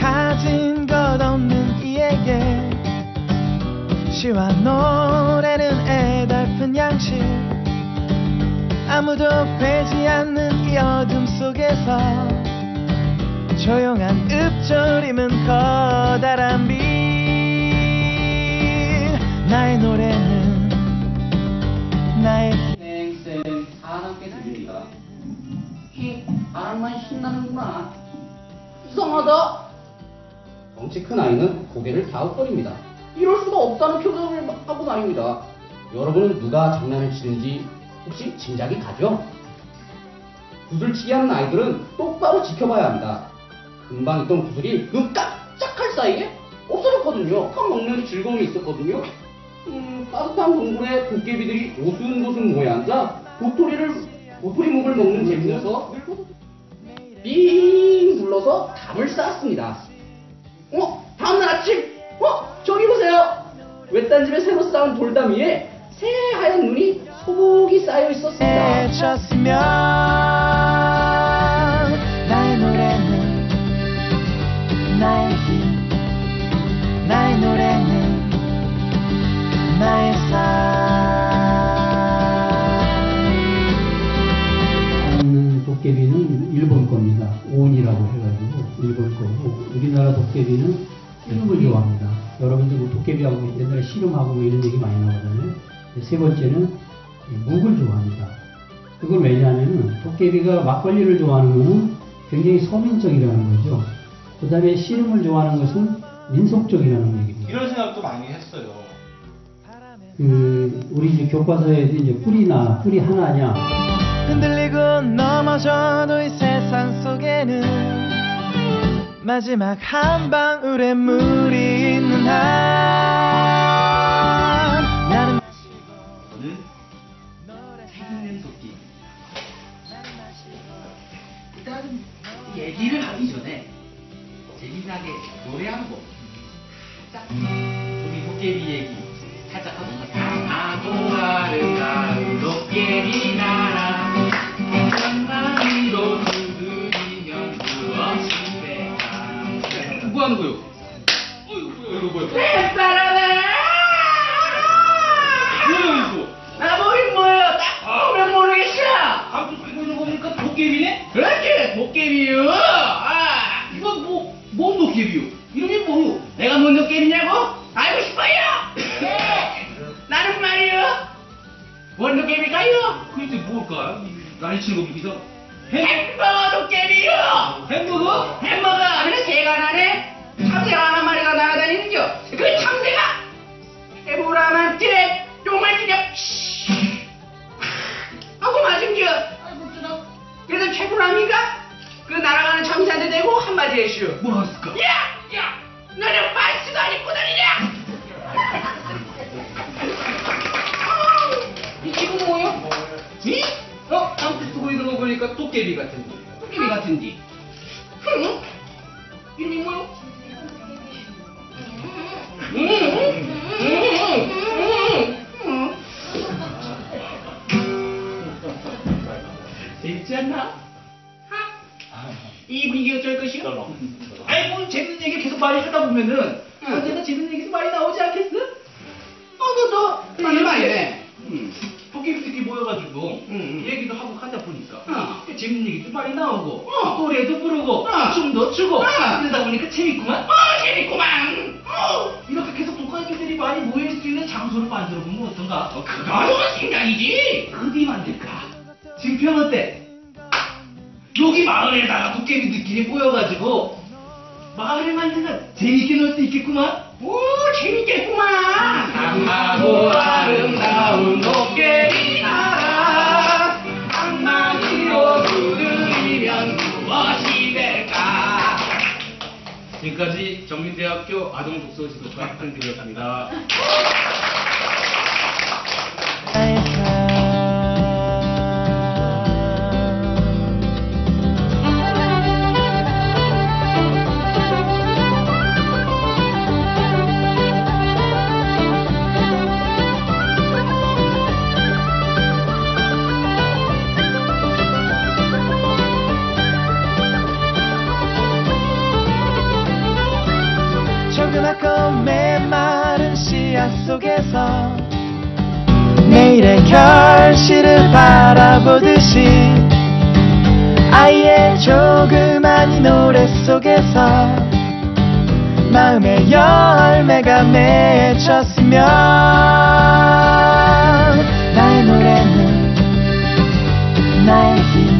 가진 것 없는 이에게 시와 노 아무도 베지 않는 이 어둠 속에서 조용한 읊조림은 커다란 빛 나의 노래는 나의 쌩쌩 사람께 들립니다. 히, 바람만 신나는구나. 이상하다. 덩치 큰 아이는 고개를 갸웃거립니다. 이럴 수가 없다는 표정을 하고 다닙니다. 여러분은 누가 장난을 치는지 혹시 짐작이 가죠? 구슬치기 하는 아이들은 똑바로 지켜봐야 합니다. 금방 있던 구슬이 눈 깜짝할 사이에 없어졌거든요. 밥 먹는 즐거움이 있었거든요. 음, 따뜻한 동굴에 도깨비들이 오순도순 모여 앉아 도토리를, 도토리 묵을 먹는 재미에서 삥 눌러서 담을 쌓았습니다. 어? 다음날 아침, 어? 저기 보세요! 외딴 집에 새로 쌓은 돌담 위에 새하얀 눈이 소복이 쌓여 있었습니다. 쳤으면 나의 노래는 나의 힘 나의 노래는 나의 삶 도깨비는 일본 겁니다. 온이라고 해가지고 일본 거고 우리나라 도깨비는 씨름을 좋아합니다. 여러분들 뭐 도깨비하고 옛날에 씨름하고 뭐 이런 얘기 많이 나오잖아요. 세 번째는 묵을 좋아합니다. 그건 왜냐하면 도깨비가 막걸리를 좋아하는 것은 굉장히 서민적이라는 거죠. 그 다음에 씨름을 좋아하는 것은 민속적이라는 얘기입니다. 이런 생각도 많이 했어요. 그 우리 이제 교과서에도 이제 뿌리나 뿌리 하나냐 흔들리고 넘어져도 이 세상 속에는 마지막 한 방울의 물이 있는 한 일단 얘기를 하기 전에 재미나게 노래 한 곡. 살짝 우리 도깨비 얘기 살짝 하고 강하고 아름다운 도깨비 뭔 도깨비요? 이름이 뭐요? 내가 뭔 도깨비냐고? 알고 싶어요? 네! 나는 말이요! 뭔 도깨비일까요? 그게 뭘까? 난리 치는 거 비서 햄버거 도깨비요! 햄버거? 햄버거 하면 새가 나네? 참새가 한 마리가 날아다니는겨 그 참새가 해보람한테 똥 도깨비 같은 거 토끼비 같은디 응? 이름이 뭐요? 응? 응? 응? 응? 재밌지 않나? 이 분위기 어쩔 것이요? 아이 뭐 재밌는 얘기 계속 많이 하다 보면은 응. 언제나 재밌는 얘기 도 많이 나오지 않겠어? 어너 너 맞는 말이네 도깨비 들끼리 모여가지고 응. 얘기도 하고 하다 보니까 어. 재밌는 얘기도 많이 나오고 어. 노래도 부르고 어. 춤도 추고 어. 그러다 보니까 재밌구만 어 재밌구만 어 이렇게 계속 도깨비들이 많이 모일 수 있는 장소를 만들어 보면 어떤가? 어, 그거 좋은 생각이지 어디 만들까? 증평 어때? 여기 마을에다가 도깨비들끼리 모여가지고 마을을 만들면 재밌게 놀 수 있겠구만. 오 재밌겠구만 아름다운 도 정민대학교 아동독서 지도과 한규였습니다. 속에서 내일의 결실을 바라보듯이 아이의 조그만 이 노래 속에서 마음의 열매가 맺혔으면 나의 노래는 나의 힘